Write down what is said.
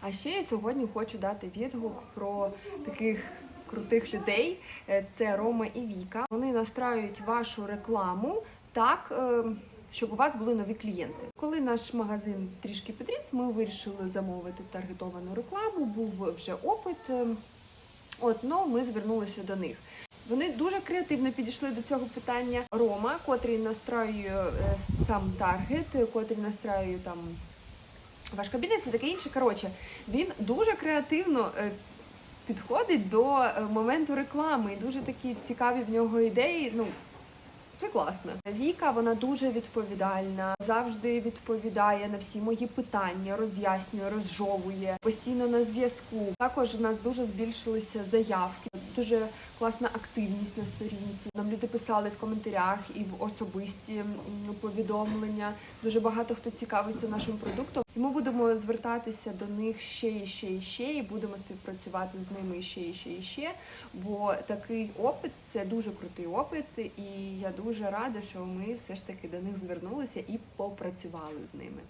А ще я сьогодні хочу дати відгук про таких крутих людей. Е, Це Рома і Віка. Вони настраюють вашу рекламу так. е, Щоб у вас були нові клієнти. Коли наш магазин трішки підріс, ми вирішили замовити таргетовану рекламу. Був вже опит. е, От ну ми звернулися до них. Вони дуже креативно підійшли до цього питання. Рома, котрий настраює сам таргет, котрий настраює там ваш кабінет, і таке інше. Коротше, він дуже креативно е, підходить до е, моменту реклами. І дуже такі цікаві в нього ідеї. Ну, це класно. Віка вона дуже відповідальна, завжди відповідає на всі мої питання, роз'яснює, розжовує, постійно на зв'язку. Також у нас дуже збільшилися заявки, дуже класна активність на сторінці. Нам люди писали в коментарях і в особисті повідомлення. Дуже багато хто цікавився нашим продуктом. І ми будемо звертатися до них ще і ще і ще, і будемо співпрацювати з ними ще і ще і ще. Бо такий опит це дуже крутий опит, і я дуже рада, що ми все ж таки до них звернулися і попрацювали з ними.